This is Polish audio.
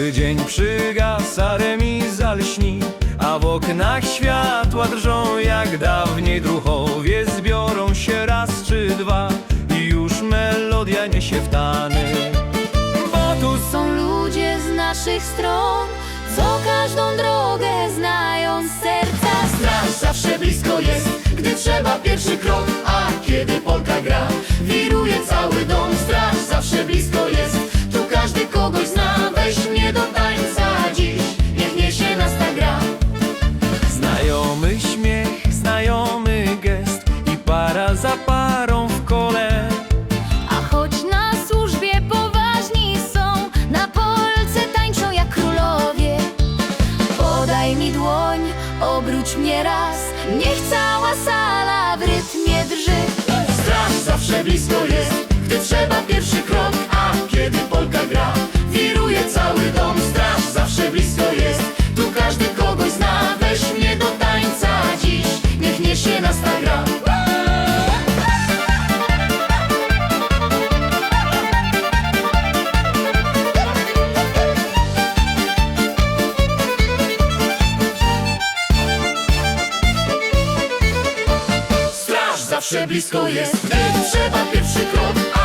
Gdy dzień przygasa remiza lśni A w oknach światła drżą jak dawniej Druchowie. Zbiorą się raz czy dwa I już melodia niesie wtany Bo tu są ludzie z naszych stron Co nieraz Niech cała sala w rytmie drży. zawsze blisko jest. Gdy trzeba pierwszy krok